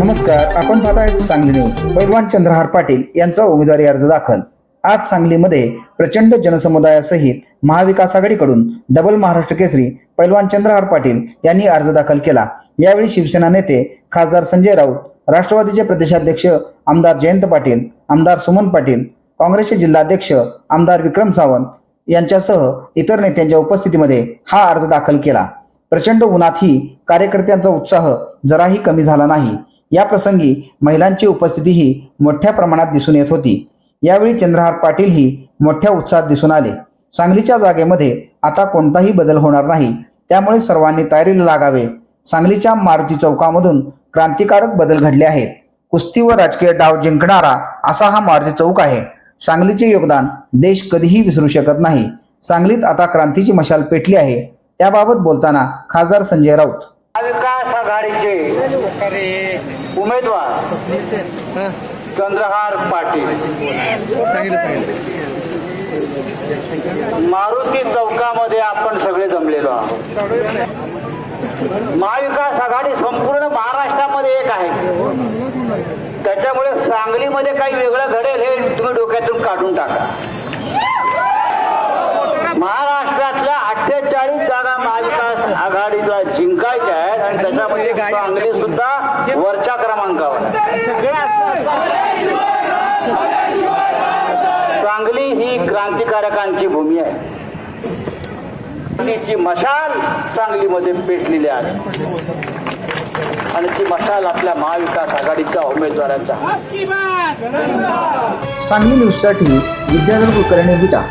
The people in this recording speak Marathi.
नमस्कार आपण पाहत आहे सांगली न्यूज पैलवान चंद्रहार पाटील यांचा उमेदवारी अर्ज दाखल. आज सांगलीमध्ये प्रचंड जनसमुदायासहित महाविकास आघाडीकडून डबल महाराष्ट्र केसरी पैलवान चंद्रहार पाटील यांनी अर्ज दाखल केला. यावेळी शिवसेना नेते खासदार संजय राऊत राष्ट्रवादीचे प्रदेशाध्यक्ष आमदार जयंत पाटील आमदार सुमन पाटील काँग्रेसचे जिल्हाध्यक्ष आमदार विक्रम सावंत यांच्यासह इतर नेत्यांच्या उपस्थितीमध्ये हा अर्ज दाखल केला. प्रचंड उन्हातही कार्यकर्त्यांचा उत्साह जराही कमी झाला नाही. या प्रसंगी महिलांची उपस्थितीही मोठ्या प्रमाणात दिसून येत होती. यावेळी चंद्रहार पाटीलही मोठ्या उत्साहात दिसून आले. सांगलीच्या जागेमध्ये आता कोणताही बदल होणार नाही. त्यामुळे सर्वांनी तयारीला लागावे. सांगलीच्या मारुती चौकामधून क्रांतिकारक बदल घडले आहेत. कुस्ती व राजकीय डाव जिंकणारा असा हा मारुती चौक आहे. सांगलीचे योगदान देश कधीही विसरू शकत नाही. सांगलीत आता क्रांतीची मशाल पेटली आहे. त्याबाबत बोलताना खासदार संजय राऊत. महाविकास आघाडीचे उमेदवार चंद्रहार पाटील. मारुती चौकामध्ये आपण सगळे जमलेलो आहोत. महाविकास आघाडी संपूर्ण महाराष्ट्रामध्ये एक आहे. त्याच्यामुळे सांगलीमध्ये काही वेगळं घडेल हे तुम्ही डोक्यातून काढून टाका. आघाडीला जिंकायच्या आहेत आणि त्याच्यामध्ये सांगली सुद्धा वरच्या क्रमांकावर. सांगली ही क्रांतिकारकांची भूमी आहे. क्रांतीची मशाल सांगलीमध्ये पेटलेली आहे. आणि ती मशाल आपल्या महाविकास आघाडीच्या उमेदवारांचा सांगली न्यूजसाठी विद्याधर कुलकर्णी विटा.